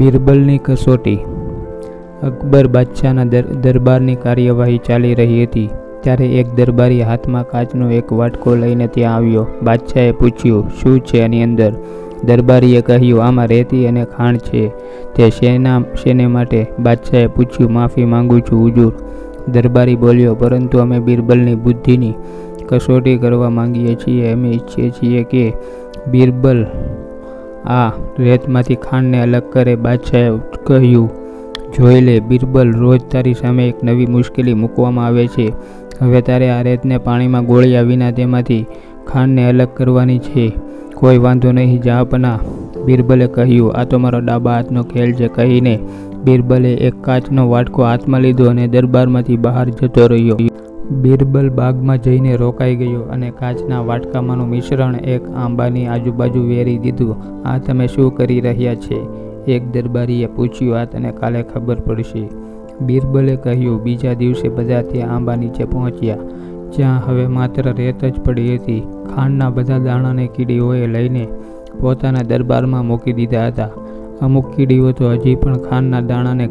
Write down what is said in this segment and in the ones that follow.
બિરબલની કસોટી. અકબર બાદશાહના દર- દરબારની કાર્યવાહી ચાલી રહી હતી, ત્યારે એક દરબારી હાથમાં કાચનો એક વાટકો લઈને ત્યાં આવ્યો. બાદશાહે પૂછ્યું, શું છે આની અંદર? દરબારીએ કહ્યું, આમાં રેતી અને ખાણ છે. તે શેના, શેને માટે? બાદશાહે પૂછ્યું, માફી માંગુ છું, હુજુર. દરબારી બોલ્યો, પરંતુ અમે બિરબલની બુદ્ધિની કસોટી કરવા માંગીએ છીએ. અમે ઈચ્છીએ છીએ કે બિરબલ આ રેતમાંથી ખાંડને અલગ કરે બાદશાહે કહ્યું, જોઈ લે, બિરબલ, રોજ તારી સામે એક નવી મુશ્કેલી મૂકવામાં આવે છે. હવે તારે આ રેતને પાણીમાં ગોળ્યા વિના તેમાંથી ખાંડને અલગ કરવાની છે. કોઈ વાંધો નહીં જાપના બિરબલે કહ્યું, આ તો મારો ડાબા હાથનો ખેલ છે, કહીને બિરબલે એક કાચનો વાટકો હાથમાં લીધો અને દરબારમાંથી બહાર જતો રહ્યો. બિરબલ બાગમાં જઈને રોકાઈ ગયો અને કાચના વાટકામાંનું મિશ્રણ એક આંબાની આજુબાજુ વેરી દીધું. આ તમે શું કરી રહ્યા છે? એક દરબારીએ પૂછ્યું આ તને કાલે ખબર પડશે. બિરબલે કહ્યું, બીજા દિવસે બધા ત્યાં આંબા નીચે પહોંચ્યા. જ્યાં હવે માત્ર રેત જ પડી હતી. ખાંડના બધા દાણાને કીડીઓએ લઈને પોતાના દરબારમાં મૂકી દીધા હતા. અમુક કીડીઓ તો હજી પણ ખાંડના દાણાને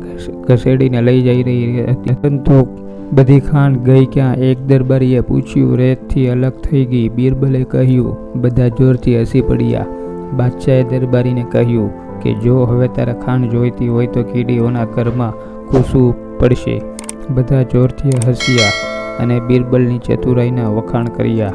ઘસેડીને લઈ જઈ રહી હતી. પરંતુ બધી ખાંડ ગઈ ક્યાં એક દરબારીએ પૂછ્યું, રેતથી અલગ થઈ ગઈ. બિરબલે કહ્યું, બધા જોરથી હસી પડ્યા. બાદશાહે દરબારીને કહ્યું કે, જો હવે તારે ખાંડ જોઈતી હોય તો કીડીઓના ઘરમાં ખુશું પડશે. બધા જોરથી હસ્યા અને બિરબલની ચતુરાઈના વખાણ કર્યા.